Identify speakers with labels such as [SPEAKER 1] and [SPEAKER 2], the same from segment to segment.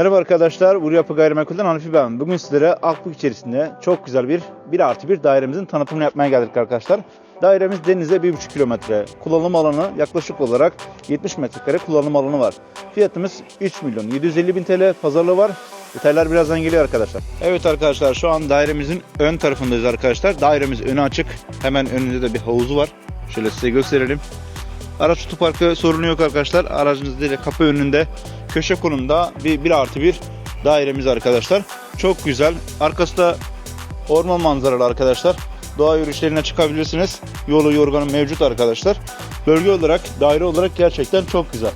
[SPEAKER 1] Merhaba arkadaşlar, Vur Yapı Gayrimenkul'den Hanifi ben. Bugün sizlere Akbük içerisinde çok güzel bir 1 artı 1 dairemizin tanıtımını yapmaya geldik arkadaşlar. Dairemiz denize 1,5 kilometre. Kullanım alanı yaklaşık olarak 70 metrekare kullanım alanı var. Fiyatımız 3 milyon 750 bin TL pazarlığı var. Detaylar birazdan geliyor arkadaşlar. Evet arkadaşlar şu an dairemizin ön tarafındayız arkadaşlar. Dairemiz önü açık. Hemen önünde de bir havuzu var. Şöyle size gösterelim. Araç otoparkı sorunu yok arkadaşlar. Aracınız direkt kapı önünde köşe konumda bir 1 artı 1 dairemiz arkadaşlar. Çok güzel. Arkası da orman manzaralı arkadaşlar. Doğa yürüyüşlerine çıkabilirsiniz. Yolu yorganı mevcut arkadaşlar. Bölge olarak, daire olarak gerçekten çok güzel.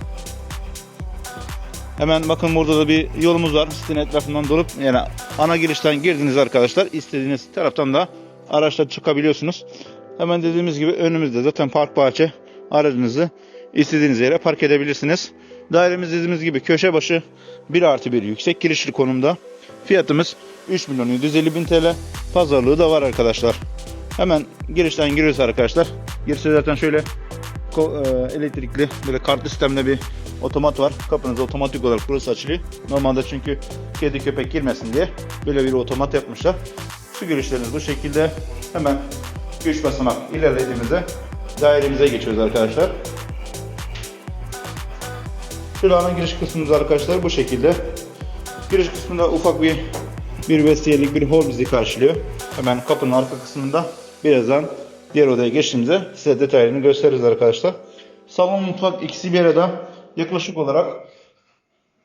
[SPEAKER 1] Hemen bakın burada da bir yolumuz var. Sitenin etrafından dolup yani ana girişten girdiniz arkadaşlar. İstediğiniz taraftan da araçla çıkabiliyorsunuz. Hemen dediğimiz gibi önümüzde zaten park bahçe aracınızı istediğiniz yere park edebilirsiniz. Dairemiz dediğimiz gibi köşe başı 1 artı 1 yüksek girişli konumda. Fiyatımız 3 milyon 750 bin TL. Pazarlığı da var arkadaşlar. Hemen girişten giriyoruz arkadaşlar. Girişte zaten şöyle e, elektrikli böyle kartlı sistemde bir otomat var. Kapınız otomatik olarak burası açılıyor. Normalde çünkü kedi köpek girmesin diye böyle bir otomat yapmışlar. Şu girişleriniz bu şekilde. Hemen 3 basamak ilerlediğimizde dairemize geçiyoruz arkadaşlar. Ana giriş kısmımız arkadaşlar bu şekilde. Giriş kısmında ufak bir bir vesiyelik bir hol bizi karşılıyor. Hemen kapının arka kısmında birazdan diğer odaya geçtiğimizde size detaylarını gösteririz arkadaşlar. Salon mutfak ikisi bir arada yaklaşık olarak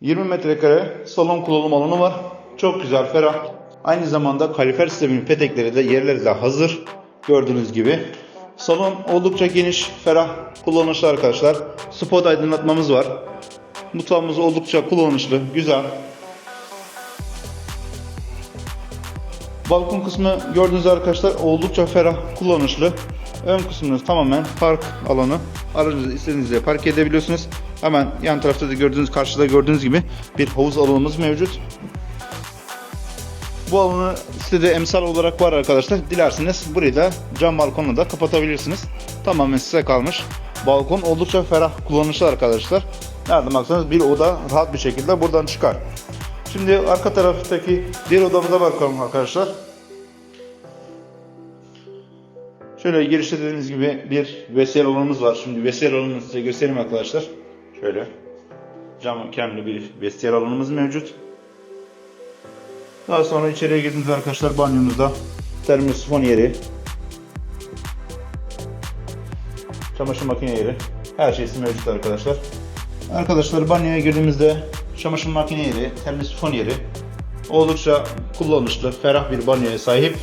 [SPEAKER 1] 20 metrekare salon kullanım alanı var. Çok güzel, ferah. Aynı zamanda kalifer sisteminin petekleri de yerleri de hazır. Gördüğünüz gibi. Salon oldukça geniş, ferah, kullanışlı arkadaşlar. Spot aydınlatmamız var. Mutfağımız oldukça kullanışlı, güzel. Balkon kısmı gördüğünüz arkadaşlar oldukça ferah, kullanışlı. Ön kısmınız tamamen park alanı. Aracınızı istediğiniz yere park edebiliyorsunuz. Hemen yan tarafta da gördüğünüz karşıda gördüğünüz gibi bir havuz alanımız mevcut. Bu alanı sitede emsal olarak var arkadaşlar. Dilerseniz burayı da cam balkonla da kapatabilirsiniz. Tamamen size kalmış. Balkon oldukça ferah kullanışlı arkadaşlar. Nereden baksanız bir oda rahat bir şekilde buradan çıkar. Şimdi arka taraftaki diğer odamıza bakalım arkadaşlar. Şöyle girişte dediğimiz gibi bir vesiye alanımız var. Şimdi vesiye alanını size göstereyim arkadaşlar. Şöyle. Cam kemli bir vestiyer alanımız mevcut. Daha sonra içeriye girdiğimizde arkadaşlar banyomuzda termosifon yeri, çamaşır makine yeri, her şeysi mevcut arkadaşlar. Arkadaşlar banyoya girdiğimizde çamaşır makine yeri, termosifon yeri oldukça kullanışlı, ferah bir banyoya sahip.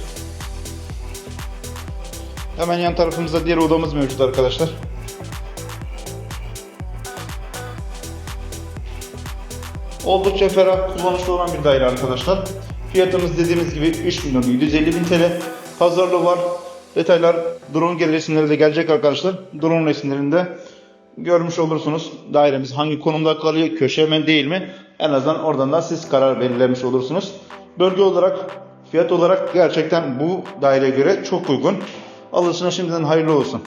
[SPEAKER 1] Hemen yan tarafımızda diğer odamız mevcut arkadaşlar. Oldukça ferah, kullanışlı olan bir daire arkadaşlar. Fiyatımız dediğimiz gibi 3 milyon 750 bin TL. Pazarlığı var. Detaylar drone resimleri de gelecek arkadaşlar. Drone resimlerinde görmüş olursunuz. Dairemiz hangi konumda kalıyor, köşe mi değil mi? En azından oradan da siz karar belirlemiş olursunuz. Bölge olarak, fiyat olarak gerçekten bu daireye göre çok uygun. Alışına şimdiden hayırlı olsun.